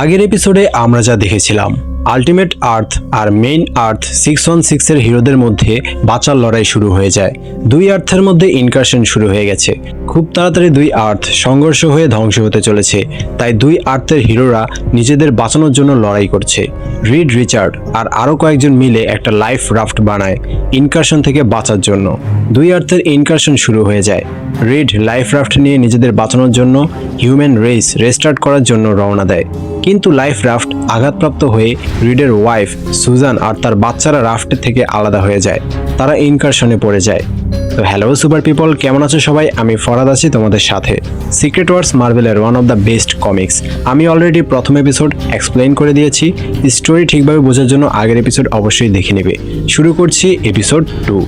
আগের এপিসোডে আমরা যা দেখেছিলাম। আলটিমেট আর্থ আর মেইন আর্থ সিক্স ওয়ান সিক্সের হিরোদের মধ্যে বাঁচার লড়াই শুরু হয়ে যায়। দুই আর্থের মধ্যে ইনকারশন শুরু হয়ে গেছে। খুব তাড়াতাড়ি দুই আর্থ সংঘর্ষ হয়ে ধ্বংস হতে চলেছে। তাই দুই আর্থের হিরোরা নিজেদের বাঁচানোর জন্য লড়াই করছে। রিড রিচার্ড আর আরও কয়েকজন মিলে একটা লাইফ রাফট বানায় ইনকারশন থেকে বাঁচার জন্য। দুই আর্থের ইনকারশন শুরু হয়ে যায়। রিড লাইফ রাফট নিয়ে নিজেদের বাঁচানোর জন্য হিউম্যান রেস রেস্টার্ট করার জন্য রওনা দেয়। কিন্তু লাইফ রাফট আঘাতপ্রাপ্ত হয়ে রিডের ওয়াইফ সুজান আর তার বাচ্চারা রাফটের থেকে আলাদা হয়ে যায়। তারা ইনকারশনে পড়ে যায়। তো হ্যালো সুপার পিপল, কেমন আছো সবাই? আমি ফরাদ আছি তোমাদের সাথে। সিক্রেট ওয়ার্স মার্ভেলের one of the best comics আমি অলরেডি প্রথম এপিসোড এক্সপ্লেইন করে দিয়েছি। স্টোরি ঠিকভাবে বোঝার জন্য আগের এপিসোড অবশ্যই দেখে নেবে। শুরু করছি এপিসোড টু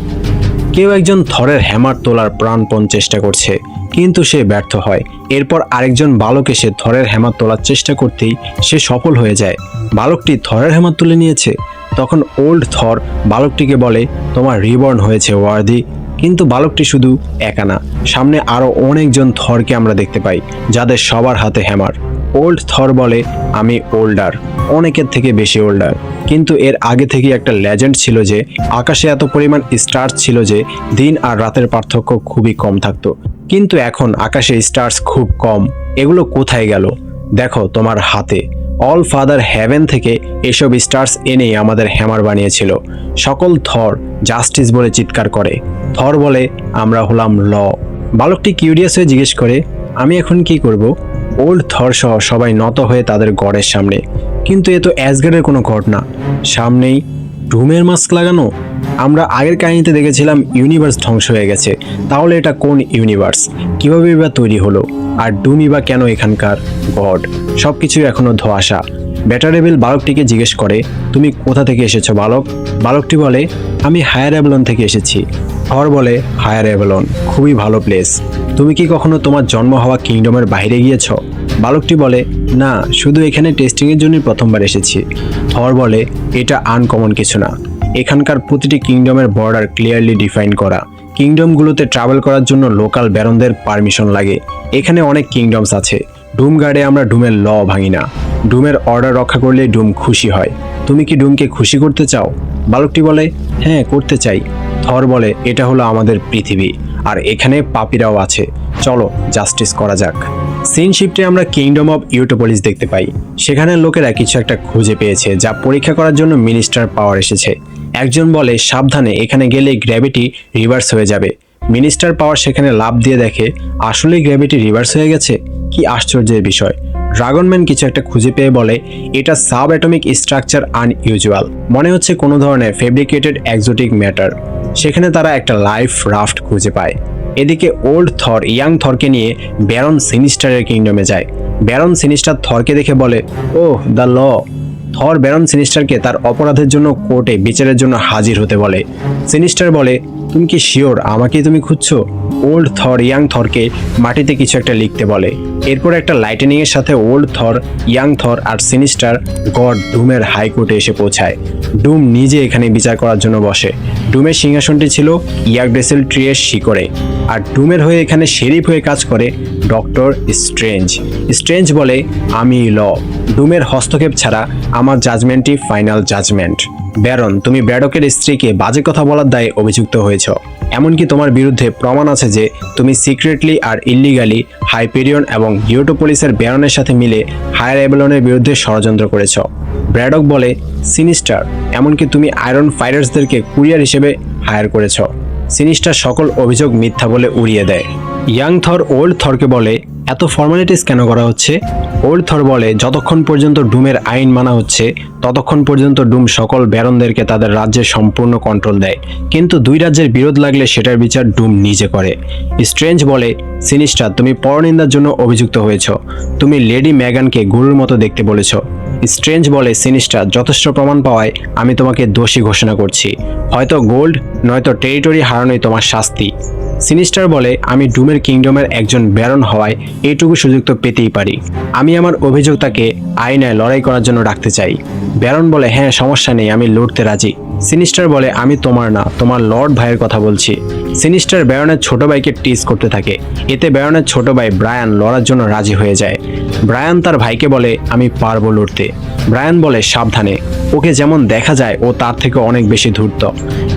কেউ একজন থরের হ্যামার তোলার প্রাণপণ চেষ্টা করছে। কিন্তু সে ব্যর্থ হয়। এরপর আরেকজন বালক এসে থরের হেমা তোলার চেষ্টা করতেই সে সফল হয়ে যায়। বালকটি থরের হেমা তুলে নিয়েছে। তখন ওল্ড থর বালকটিকে বলে, তোমার রিবর্ন হয়েছে, ওয়ার্দি। কিন্তু বালকটি শুধু একা না, সামনে আরও অনেকজন থরকে আমরা দেখতে পাই, যাদের সবার হাতে হ্যামার। ওল্ড থর বলে, আমি ওল্ডার, অনেকের থেকে বেশি ওল্ডার। কিন্তু এর আগে থেকে একটা লেজেন্ড ছিল যে, আকাশে এত পরিমাণ স্টার্স ছিল যে, দিন আর রাতের পার্থক্য খুবই কম থাকতো। কিন্তু এখন আকাশে স্টার্স খুব কম। এগুলো কোথায় গেল? দেখো তোমার হাতে। অল ফাদার হ্যাভেন থেকে এসব স্টার্স এনেই আমাদের হ্যামার বানিয়েছিল। সকল থর জাস্টিস বলে চিৎকার করে। থর বলে, আমরা হলাম ল। বালকটি কিউরিয়াস হয়ে জিজ্ঞেস করে, আমি এখন কি করব? ওল্ড থর সহ সবাই নত হয়ে তাদের গড়ের সামনে। কিন্তু এ তো অ্যাসগার্ডের কোনো ঘটনা। সামনেই ডুমের মাস্ক লাগানো। আমরা আগের কাহিনীতে দেখেছিলাম ইউনিভার্স ধ্বংস হয়ে গেছে। তাহলে এটা কোন ইউনিভার্স? কীভাবে বা তৈরি হলো? আর ডুমি বা কেন এখানকার গড? সব কিছুই এখনও ধোয়াশা। ব্যাটারেবেল বালকটিকে জিজ্ঞেস করে, তুমি কোথা থেকে এসেছ বালক? বালকটি বলে, আমি হায়ার অ্যাবলন থেকে এসেছি। থর বলে হায়ার অ্যাবলন খুবই ভালো প্লেস। তুমি কি কখনো তোমার জন্ম হওয়া কিংডমের বাইরে গিয়েছ? বালকটি বলে, না, শুধু এখানে টেস্টিংয়ের জন্যই প্রথমবার এসেছি। থর বলে, এটা আনকমন কিছু না। এখানকার প্রতিটি কিংডমের বর্ডার ক্লিয়ারলি ডিফাইন করা। কিংডমগুলোতে ট্রাভেল করার জন্য লোকাল ব্যারনদের পারমিশন লাগে। এখানে অনেক কিংডমস আছে। ডুম গার্ডে আমরা ডুমের ল ভাঙি না। ডুমের অর্ডার রক্ষা করলে ডুম খুশি হয়। তুমি কি ডুমকে খুশি করতে চাও? বালকটি বলে হ্যাঁ করতে চাই। থর বলে, এটা হলো আমাদের পৃথিবী, আর এখানে পাপিরাও আছে। চলো জাস্টিস করা যাক। সিন শিফটে আমরা কিংডম অব ইউটোপলিস দেখতে পাই। সেখানের লোকেরা কিছু একটা খুঁজে পেয়েছে, যা পরীক্ষা করার জন্য মিনিস্টার পাওয়ার এসেছে। একজন বলে, সাবধানে, এখানে গেলে গ্র্যাভিটি রিভার্স হয়ে যাবে। মিনিস্টার পাওয়ার সেখানে লাভ দিয়ে দেখে, আসলেই গ্র্যাভিটি রিভার্স হয়ে গেছে? কি আশ্চর্যের বিষয়। ড্রাগনম্যান কিছু একটা খুঁজে পেয়ে বলে, এটা সাব অ্যাটমিক স্ট্রাকচার আনইউজুয়াল। মনে হচ্ছে কোনো ধরনের ফেব্রিকেটেড এক্সোটিক ম্যাটার। সেখানে তারা একটা লাইফ রাফট খুঁজে পায়। এদিকে ওল্ড থর ইয়াং থরকে নিয়ে ব্যারন সিনিস্টারের কিংডমে যায়। ব্যারন সিনিস্টার থরকে দেখে বলে ও দ্য ল। থর ব্যারন সিনিস্টারকে তার অপরাধের জন্য কোর্টে বিচারের জন্য হাজির হতে বলে। সিনিস্টার বলে, তুমি কি শিওর আমাকেই তুমি খুঁজছো? ওল্ড থর ইয়াং থরকে মাটিতে কিছু একটা লিখতে বলে। এরপর একটা লাইটেনিং এর সাথে ওল্ড থর, ইয়াং থর আর সিনিস্টার গড ডুমের হাইকোর্টে এসে পৌঁছায়। ডুম নিজে এখানে বিচার করার জন্য বসে। ডুমের সিংহাসনটি ছিল ইয়াকডেসেল ট্রিয়ের শিকড়ে। আর ডুমের হয়ে এখানে শেরিফ হয়ে কাজ করে ডক্টর স্ট্রেঞ্জ। স্ট্রেঞ্জ বলে, আমি ল। ডুমের হস্তক্ষেপ ছাড়া আমার জাজমেন্টই ফাইনাল জাজমেন্ট ব্যারন, তুমি ব্র্যাডকের স্ত্রীকে বাজে কথা বলার দায়ে অভিযুক্ত হয়েছ। এমনকি তোমার বিরুদ্ধে প্রমাণ আছে যে তুমি সিক্রেটলি আর ইল্লিগালি হাইপেরিয়ন এবং ইউটোপোলিসের ব্যারনের সাথে মিলে হায়ার এবেলনের বিরুদ্ধে ষড়যন্ত্র করেছ। ব্র্যাডক বলে সিনিস্টার এমনকি তুমি আয়রন ফাইটার্সদেরকে কুরিয়ার হিসেবে হায়ার করেছ। সিনিস্টার সকল অভিযোগ মিথ্যা বলে উড়িয়ে দেয়। ইয়াং থর ওল্ড থরকে বলে এত ফর্মালিটিস কেন করা হচ্ছে? ওল্ড থর বলে, যতক্ষণ পর্যন্ত ডুমের আইন মানা হচ্ছে, ততক্ষণ পর্যন্ত ডুম সকল ব্যারনদেরকে তাদের রাজ্যে সম্পূর্ণ কন্ট্রোল দেয়। কিন্তু দুই রাজ্যের বিরোধ লাগলে সেটার বিচার ডুম নিজে করে। স্ট্রেঞ্জ বলে, সিনিস্টার, তুমি পরনিন্দার জন্য অভিযুক্ত হয়েছ। তুমি লেডি ম্যাগানকে গুরুর মতো দেখতে বলেছ। স্ট্রেঞ্জ বলে সিনিস্টার যথেষ্ট প্রমাণ পাওয়ায় আমি তোমাকে দোষী ঘোষণা করছি। হয়তো গোল্ড, নয়তো টেরিটরি হারানোই তোমার শাস্তি। সিনিস্টার বলে, আমি ডুমের কিংডমের একজন ব্যারন হওয়ায় এইটুকু সুযোগ তো পেতেই পারি। আমি আমার অভিযোগ তাকে আইনায় লড়াই করার জন্য রাখতে চাই। ব্যারন বলে হ্যাঁ সমস্যা নেই, আমি লড়তে রাজি। সিনিস্টার বলে, আমি তোমার না, তোমার লর্ড ভাইয়ের কথা বলছি। সিনিস্টার ব্যারনের ছোট ভাইকে টিজ করতে থাকে। এতে ব্যারনের ছোট ভাই ব্রায়ান লড়ার জন্য রাজি হয়ে যায়। ব্রায়ান তার ভাইকে বলে, আমি পারব লড়তে। ব্রায়ান বলে, সাবধানে। ওকে যেমন দেখা যায়, ও তার থেকে অনেক বেশি ধূর্ত।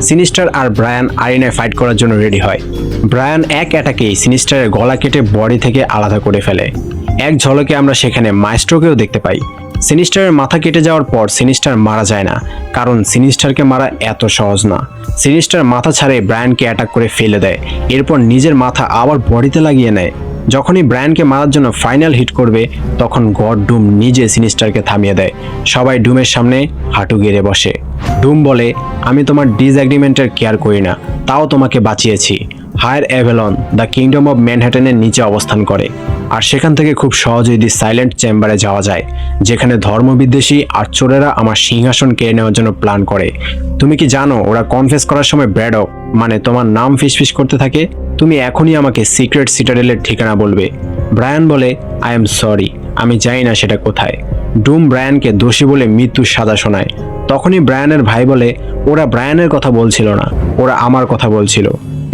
সিনিস্টার আর ব্রায়ান আরিনায় ফাইট করার জন্য রেডি হয়। ব্রায়ান এক অ্যাটাকেই সিনিস্টারের গলা কেটে বডি থেকে আলাদা করে ফেলে। এক ঝলকে আমরা সেখানে মাইস্ট্রোকেও দেখতে পাই। সিনিস্টারের মাথা কেটে যাওয়ার পর সিনিস্টার মারা যায় না, কারণ সিনিস্টারকে মারা এত সহজ না। সিনিস্টার মাথা ছাড়ে ব্রায়ানকে অ্যাটাক করে ফেলে দেয়, এরপর নিজের মাথা আবার বডিতে লাগিয়ে নেয়। যখনই ব্রায়ানকে মারার জন্য ফাইনাল হিট করবে, তখন গড ডুম নিজে সিনিস্টারকে থামিয়ে দেয়। সবাই ডুমের সামনে হাঁটু গেড়ে বসে। ডুম বলে, আমি তোমার ডিসঅ্যাগ্রিমেন্টের কেয়ার করি না, তাও তোমাকে বাঁচিয়েছি। Higher Avalon the kingdom of ম্যানহাটনের নিচে অবস্থান করে। আর সেখান থেকে খুব সহজেই দি সাইলেন্ট চেম্বারে যাওয়া যায়, যেখানে ধর্মবিদ্বেষী আর চোরেরা আমার সিংহাসন কেড়ে নেওয়ার জন্য প্ল্যান করে। তুমি কি জানো, ওরা কনফেস করার সময় ব্র্যাডক মানে তোমার নাম ফিসফিস করতে থাকে? তুমি এখনই আমাকে সিক্রেট সিটাডেলের ঠিকানা বলবে। ব্রায়ান বলে আই এম সরি আমি জানি না সেটা কোথায়। ডুম ব্রায়ানকে দোষী বলে মৃত্যুর সাজা শোনায়। তখনই ব্রায়ানের ভাই বলে, ওরা ব্রায়ানের কথা বলছিল না, ওরা আমার কথা বলছিল।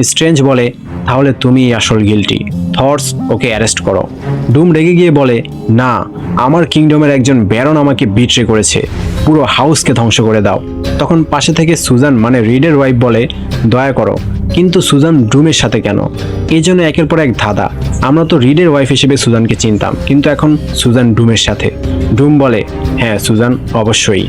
স্ট্রেঞ্জ বলে, তাহলে তুমি আসল গিলটি থর্স ওকে অ্যারেস্ট করো। ডুম রেগে গিয়ে বলে, না, আমার কিংডমের একজন ব্যারন আমাকে বিট্রে করেছে। পুরো হাউসকে ধ্বংস করে দাও। তখন পাশে থেকে সুজান মানে রিডের ওয়াইফ বলে, দয়া করো কিন্তু সুজান ডুমের সাথে কেন? এই জন্য একের পর এক ধাঁধা। আমরা তো রিডের ওয়াইফ হিসেবে সুজানকে চিনতাম, কিন্তু এখন সুজান ডুমের সাথে। ডুম বলে হ্যাঁ সুজান, অবশ্যই।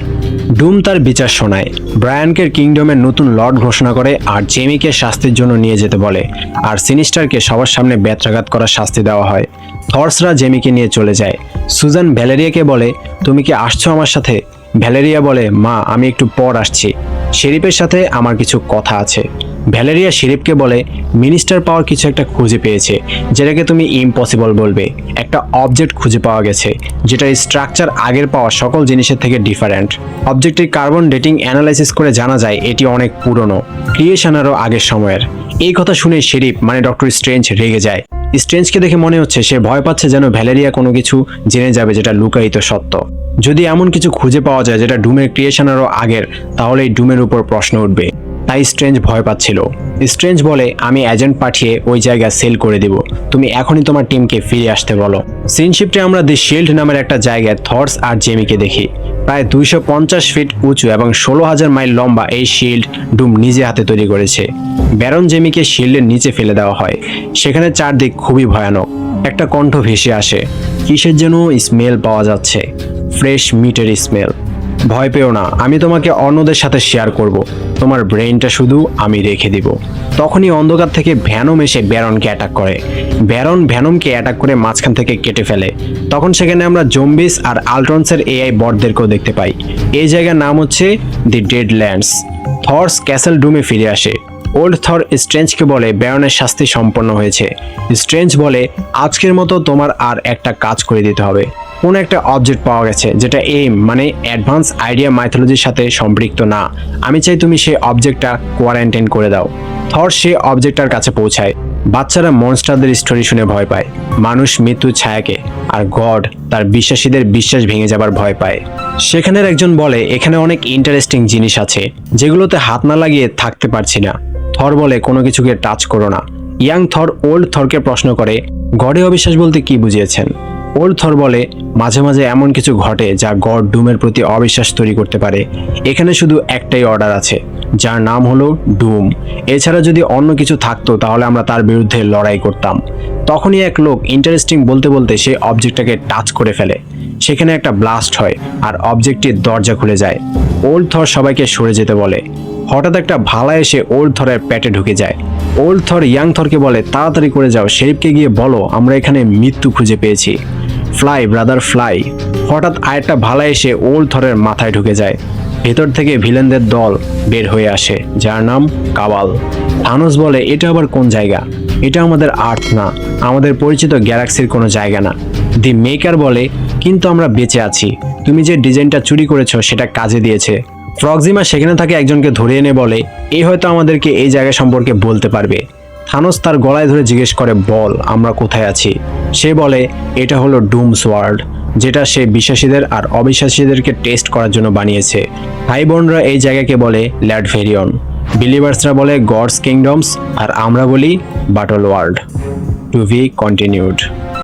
ডুম তার বিচার শোনায়। ব্রায়ানকে কিংডমের নতুন লর্ড ঘোষণা করে আর জেমিকে শাস্তির জন্য নিয়ে যেতে বলে। আর সিনিস্টারকে সবার সামনে ব্যত্রাঘাত করার শাস্তি দেওয়া হয়। থর্সরা জেমিকে নিয়ে চলে যায়। সুজান ভ্যালেরিয়াকে বলে, তুমি কি আসছো আমার সাথে? ভ্যালেরিয়া বলে, মা, আমি একটু পর আসছি। শেরিফের সাথে আমার কিছু কথা আছে। ভ্যালেরিয়া শেরিফকে বলে মিনিস্টার পাওয়ার কিছু একটা খুঁজে পেয়েছে, যেটাকে তুমি ইম্পসিবল বলবে। একটা অবজেক্ট খুঁজে পাওয়া গেছে, যেটার স্ট্রাকচার আগের পাওয়া সকল জিনিসের থেকে ডিফারেন্ট অবজেক্টের কার্বন ডেটিং অ্যানালাইসিস করে জানা যায় এটি অনেক পুরনো ক্রিয়েশনেরও আগের সময়ের। এই কথা শুনে শেরিফ মানে ডক্টর স্ট্রেঞ্জ রেগে যায়। স্ট্রেঞ্জকে দেখে মনে হচ্ছে সে ভয় পাচ্ছে যেন ভ্যালেরিয়া কোনো কিছু জেনে যাবে যেটা লুকায়িত সত্য। যদি এমন কিছু খুঁজে পাওয়া যায় যেটা ডুমের ক্রিয়েশনেরও আগের তাহলে এই ডুমের উপর প্রশ্ন উঠবে। তাই স্ট্রেঞ্জ ভয় পাচ্ছিল। স্ট্রেঞ্জ বলে, আমি এজেন্ট পাঠিয়ে ওই জায়গা সেল করে দিব। তুমি এখনই তোমার টিমকে ফিরে আসতে বলো। সিনশিপটে আমরা দি শিল্ড নামের একটা জায়গায় থর্স আর জেমিকে দেখি। প্রায় দুইশো পঞ্চাশ ফিট উঁচু এবং ষোলো হাজার মাইল লম্বা এই শিল্ড ডুম নিজে হাতে তৈরি করেছে। ব্যারন জেমিকে শিল্ডের নিচে ফেলে দেওয়া হয়। সেখানে চারদিক খুবই ভয়ানক। একটা কণ্ঠ ভেসে আসে। কিসের যেন স্মেল পাওয়া যাচ্ছে। ফ্রেশ মিটের স্মেল ভয় পেও না, আমি তোমাকে অন্যদের সাথে শেয়ার করব। তোমার ব্রেইনটা শুধু আমি রেখে দিব। তখনই অন্ধকার থেকে ভ্যানম এসে ব্যারনকে অ্যাটাক করে। ব্যারন ভ্যানমকে অ্যাটাক করে মাঝখান থেকে কেটে ফেলে। তখন সেখানে আমরা জম্বিস আর আলট্রন্সের এআই বটদেরকেও দেখতে পাই। এই জায়গার নাম হচ্ছে the dead lands Thor's castle ডুমে ফিরে আসে। ওল্ড থর স্ট্রেঞ্জকে বলে ব্যারনের শাস্তি সম্পন্ন হয়েছে। স্ট্রেঞ্জ বলে, আজকের মতো তোমার আর একটা কাজ করে দিতে হবে। কোনো একটা অবজেক্ট পাওয়া গেছে, যেটা এম মানে অ্যাডভান্স আইডিয়া মাইথোলজির সাথে সম্পৃক্ত না। আমি চাই তুমি সেই অবজেক্টটা কোয়ারেন্টাইন করে দাও। থর সে অবজেক্টটার কাছে পৌঁছায়। বাচ্চারা মনস্টারদের স্টোরি শুনে ভয় পায়। মানুষ মৃত্যুর ছায়াকে আর গড তার বিশ্বাসীদের বিশ্বাস ভেঙে যাবার ভয় পায়। সেখানের একজন বলে, এখানে অনেক ইন্টারেস্টিং জিনিস আছে, যেগুলোতে হাত না লাগিয়ে থাকতে পারছি না। থর বলে, কোনো কিছুকে টাচ করো না। ইয়াং থর, ওল্ড থরকে প্রশ্ন করে, গডে অবিশ্বাস বলতে কি বুঝিয়েছেন? ওল্ড থর বলে, মাঝে মাঝে এমন কিছু ঘটে যা গড ডুমের প্রতি অবিশ্বাস তৈরি করতে পারে। এখানে শুধু একটাই অর্ডার আছে, যার নাম হলো ডুম। এছাড়া যদি অন্য কিছু থাকতো, তাহলে আমরা তার বিরুদ্ধে লড়াই করতাম। তখনই এক লোক ইন্টারেস্টিং বলতে বলতে সে অবজেক্টটাকে টাচ করে ফেলে। সেখানে একটা ব্লাস্ট হয় আর অবজেক্টটির দরজা খুলে যায়। ওল্ড থর সবাইকে সরে যেতে বলে। হঠাৎ একটা ভালা এসে ওল্ড থরের পেটে ঢুকে যায়। ওল্ড থর ইয়াং থরকে বলে, তাড়াতাড়ি করে যাও, শেরিফকে গিয়ে বলো, আমরা এখানে মৃত্যু খুঁজে পেয়েছি। ফ্লাই ব্রাদার ফ্লাই হঠাৎ আরেকটা ভালা এসে ওল্ড থরের মাথায় ঢুকে যায়। ভেতর থেকে ভিলেনদের দল বের হয়ে আসে, যার নাম কাবাল থানোস বলে, এটা আবার কোন জায়গা? এটা আমাদের আর্থ না। আমাদের পরিচিত গ্যালাক্সির কোনো জায়গা না। দি মেকার বলে, কিন্তু আমরা বেঁচে আছি। তুমি যে ডিজাইনটা চুরি করেছ, সেটা কাজে দিয়েছে। ফ্রগজিমা সেখানে থাকে একজনকে ধরে এনে বলে এই হয়তো আমাদেরকে এই জায়গা সম্পর্কে বলতে পারবে। থানোস তার গলায় ধরে জিজ্ঞেস করে, বল, আমরা কোথায় আছি? সে বলে, এটা হলো ডুমস ওয়ার্ল্ড, যেটা সে বিশ্বাসীদের আর অবিশ্বাসীদেরকে টেস্ট করার জন্য বানিয়েছে। ভাই বোনরা এই জায়গাকে বলে ল্যাডভেরিয়ন। বিলিভার্সরা বলে, গডস কিংডমস, আর আমরা বলি, battle world. To be continued.